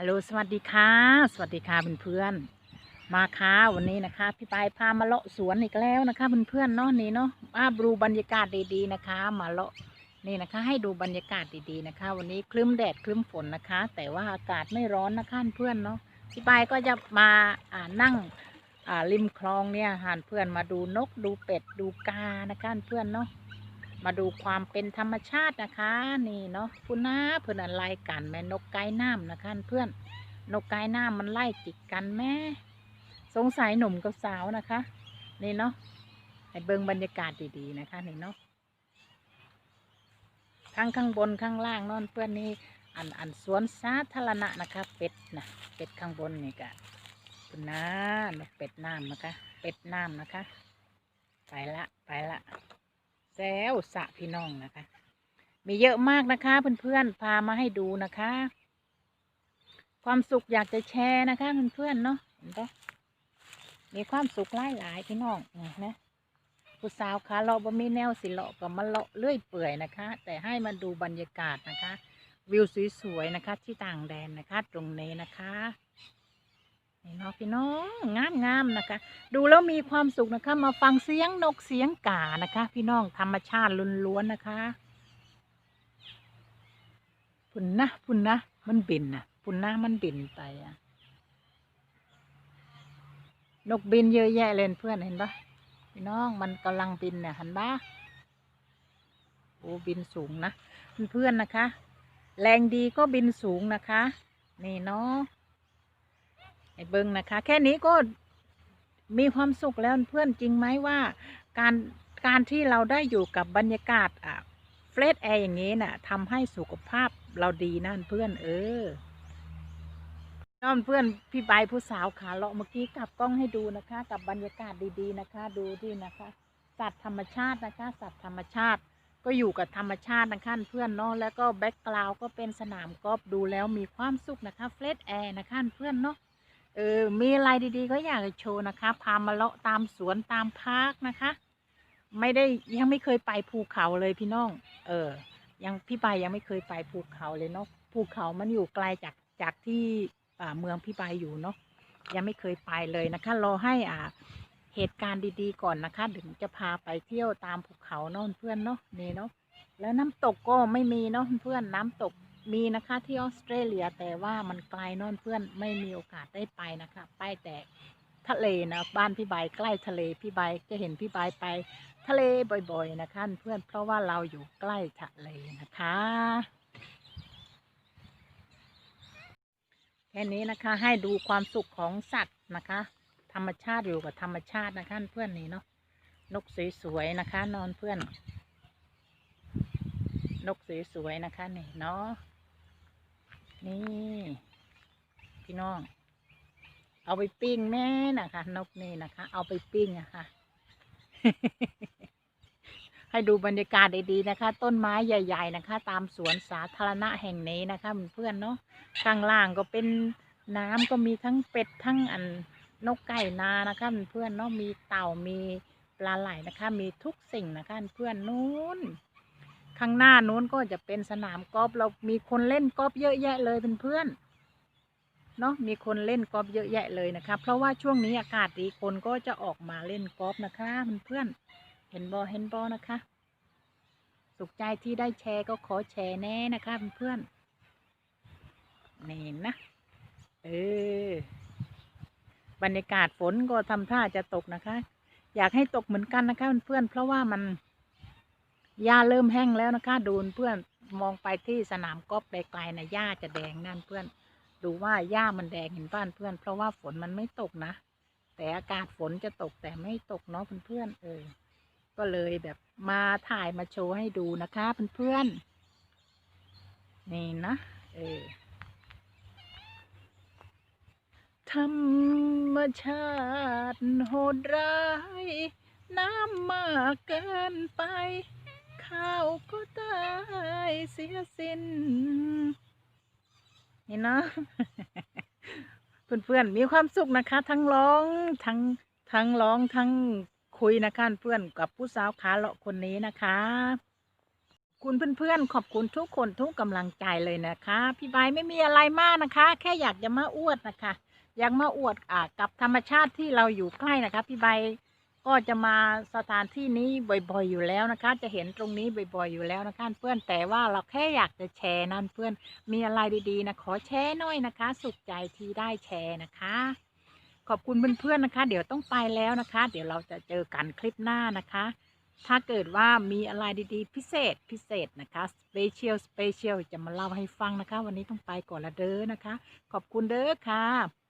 ฮัลโหลสวัสดีค่ะ สวัสดีค่ะเพื่อนๆมาค่ะวันนี้นะคะ พี่ปายพามาเลาะสวนอีกแล้วนะคะเพื่อนๆเนาะนี่เนาะมาดูบรรยากาศดีๆนะคะ มาเลาะนี่นะคะ ให้ดูบรรยากาศดีๆนะคะ วันนี้คลึ้มแดดคลึ้มฝนนะคะ แต่ว่าอากาศไม่ร้อนนะคะเพื่อนเนาะพี่ปายก็จะมาอ่านั่งอ่าริมคลองเนี่ยหานเพื่อนมาดูนกดูเป็ดดูกานะคะเพื่อนเนาะ มาดูความเป็นธรรมชาตินะคะ นี่เนาะคุณน้าเพื่อนอะไรกันแม่นกไก่น้ำนะคะเพื่อนนกไก่น้ำมันไล่จิกกันแม่ สงสัยหนุ่มกับสาวนะคะ นี่เนาะให้เบิ่งบรรยากาศดีๆนะคะนี่เนาะข้างข้างบนข้างล่างนอนเพื่อนนี่อันอันสวนสาธารณะนะคะ เป็ดนะเป็ดข้างบนนี่กะคุณน้านกเป็ดน้ำนะคะ เป็ดน้ำนะคะ ไปละไปละ แซวสระพี่น้องนะคะ มีเยอะมากนะคะ เพื่อนๆพามาให้ดูนะคะ ความสุขอยากจะแชร์นะคะเพื่อนๆเนาะเห็นปะมีความสุขหลายหลายๆพี่น้องนะผู้สาวขาเลาะบ่มีแนวสิเลาะก็มาเลาะเลื่อยเปื่อยนะคะ แต่ให้มาดูบรรยากาศนะคะ วิวสวยๆนะคะ ที่ต่างแดนนะคะ ตรงนี้นะคะ นี่เนาะพี่น้องงามๆนะคะ ดูแล้วมีความสุขนะคะ มาฟังเสียงนกเสียงกานะคะ พี่น้องธรรมชาติล้วนๆนะคะพุ่นนะพุ่นนะมันบินนะพุ่นนะมันบินไปอะนกบินเยอะแยะเลยเพื่อนเห็นปะพี่น้องมันกำลังบินเนี่ยเห็นปะโอ้บินสูงนะเพื่อนๆนะคะ แรงดีก็บินสูงนะคะ นี่เนาะ ไอ้เบิ้งนะคะ แค่นี้ก็มีความสุขแล้วเพื่อนจริงไหมว่าการการที่เราได้อยู่กับบรรยากาศอะเฟรชแอร์อย่างนี้น่ะทำให้สุขภาพเราดีนั่นเพื่อน เออน้องเพื่อนพี่ใบผู้สาวขาเลาะเมื่อกี้กลับกล้องให้ดูนะคะ กับบรรยากาศดีๆนะคะ ดูที่นะคะ สัตว์ธรรมชาตินะคะ สัตว์ธรรมชาติ ก็อยู่กับธรรมชาตินะคะเพื่อนเนาะแล้วก็แบ็กกราวก็เป็นสนามกอล์ฟดูแล้วมีความสุขนะคะเฟรชแอร์นะคะเพื่อนเนาะ เออ มีอะไรดีๆ ก็อยากจะโชว์นะคะ พามาเลาะตามสวนตามพาร์คนะคะ ไม่ได้ยังไม่เคยไปภูเขาเลยพี่น้อง เออ ยังพี่ไปยังไม่เคยไปภูเขาเลยเนาะ ภูเขามันอยู่ไกลจากจากที่อ่าเมืองพี่ไปอยู่เนาะ ยังไม่เคยไปเลยนะคะ รอให้อ่าเหตุการณ์ดีๆก่อนนะคะ ถึงจะพาไปเที่ยวตามภูเขาเนาะเพื่อนเนาะนี่เนาะ แล้วน้ำตกก็ไม่มีเนาะเพื่อนน้ำตก มีนะคะที่ออสเตรเลียแต่ว่ามันไกลนอนเพื่อนไม่มีโอกาสได้ไปนะคะ ไปแต่ทะเลนะบ้านพี่ใบใกล้ทะเลพี่ใบจะเห็นพี่ใบไป ทะเลบ่อยๆนะคะเพื่อนเพราะว่าเราอยู่ใกล้ทะเลนะคะแค่นี้นะคะให้ดูความสุขของสัตว์นะคะ ธรรมชาติอยู่กับธรรมชาตินะคะเพื่อนนี่เนาะนกสวยๆนะคะ นอนเพื่อน นกสวยๆนะคะนี่เนาะ นี่ พี่น้อง เอาไปปิ้งแม่นะคะ นกนี่นะคะ เอาไปปิ้งอะคะ ให้ดูบรรยากาศดีๆนะคะ ต้นไม้ใหญ่ ๆนะคะ ตามสวนสาธารณะแห่งนี้นะคะเพื่อนๆเนาะข้างล่างก็เป็นน้ำก็มีทั้งเป็ดทั้งอันนกไก่นานะคะเพื่อนเนาะมีเต่ามีปลาไหลนะคะ มีทุกสิ่งนะคะเพื่อนนู้น ข้างหน้านู้นก็จะเป็นสนามกอล์ฟเรามีคนเล่นกอล์ฟเยอะแยะเลยเพื่อนๆเนาะมีคนเล่นกอล์ฟเยอะแยะเลยนะคะ เพราะว่าช่วงนี้อากาศดีคนก็จะออกมาเล่นกอล์ฟนะคะเพื่อนๆเห็นบอเห็นบอนะคะ สุขใจที่ได้แชร์ก็ขอแชร์แน่นะคะเพื่อนๆนี่นะเออบรรยากาศฝนก็ทำท่าจะตกนะคะ อยากให้ตกเหมือนกันนะคะเพื่อนๆเพราะว่ามัน หญ้าเริ่มแห้งแล้วนะคะ ดูเพื่อนมองไปที่สนามกอล์ฟไกลๆนะหญ้าจะแดงนั่นเพื่อน ดูว่าหญ้ามันแดงเห็นบ้านเพื่อน เพราะว่าฝนมันไม่ตกนะ แต่อากาศฝนจะตกแต่ไม่ตกเนาะเพื่อนๆเออ ก็เลยแบบมาถ่ายมาโชว์ให้ดูนะคะเพื่อนๆนี่นะเออธรรมชาติโหดร้าย น้ำมากเกินไป ข้าวก็ตายเสียสิ้นนี่เนาะเพื่อนๆมีความสุขนะคะ ทั้งร้องทั้งทั้งร้องทั้งคุยนะคะเพื่อนกับผู้สาวขาเลาะคนนี้นะคะ คุณเพื่อนๆขอบคุณทุกคนทุกกำลังใจเลยนะคะ พี่ใบไม่มีอะไรมากนะคะ แค่อยากจะมาอวดนะคะ อยากมาอวดอ่ากับธรรมชาติที่เราอยู่ใกล้นะคะ พี่ใบ ก็จะมาสถานที่นี้บ่อยๆอยู่แล้วนะคะ จะเห็นตรงนี้บ่อยๆอยู่แล้วนะคะเพื่อนแต่ว่าเราแค่อยากจะแชร์นั่นเพื่อนมีอะไรดีๆนะขอแชร์หน่อยนะคะ สุขใจที่ได้แชร์นะคะ ขอบคุณเพื่อนๆนะคะ เดี๋ยวต้องไปแล้วนะคะ เดี๋ยวเราจะเจอกันคลิปหน้านะคะ ถ้าเกิดว่ามีอะไรดีๆ พิเศษพิเศษนะคะสเปเชียลสเปเชียลจะมาเล่าให้ฟังนะคะ วันนี้ต้องไปก่อนละเด้อนะคะ ขอบคุณเด้อค่ะ